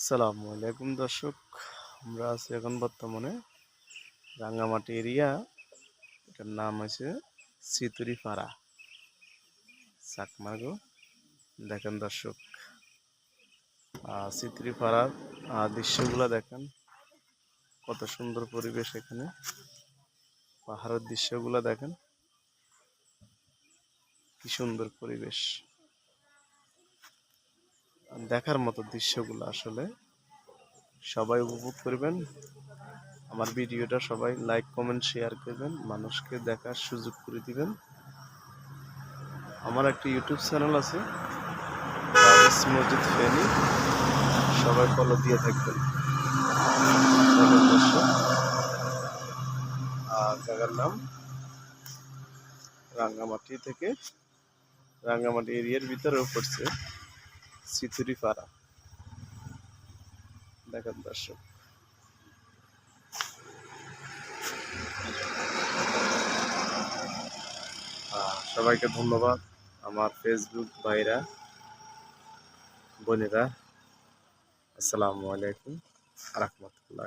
সালামু আলাইকুম দর্শক আমরা আছি এখন বর্তমানে রাঙ্গামাটি এরিয়া। এটার নাম হয়েছে সিতুরি পাড়া চাকমার্গ। দেখেন দর্শক আহ, সিতুরি পাড়ার আহ, দৃশ্যগুলো দেখেন। কত সুন্দর পরিবেশ এখানে। পাহাড়ের দৃশ্যগুলো দেখেন। কি সুন্দর পরিবেশ। দেখার মতো দৃশ্যগুলো আসলে সবাই উপভোগ করবেন। আমার ভিডিওটা সবাই লাইক কমেন্ট শেয়ার করবেন, মানুষকে দেখার সুযোগ করে দিবেন। আমার একটা ইউটিউব চ্যানেল আছে মসজিদ ফেনি সবাই ফলো দিয়ে থাকবেন। আর জায়গার নাম রাঙ্গামাটি থেকে, রাঙ্গামাটি এরিয়ার ভিতরেও পড়ছে। সিতুরি পাড়া দেখেন দর্শক। সবাইকে ধন্যবাদ আমার ফেসবুক ভাইরা বোনেরা। আসসালামু আলাইকুম রহমতুল্লাহ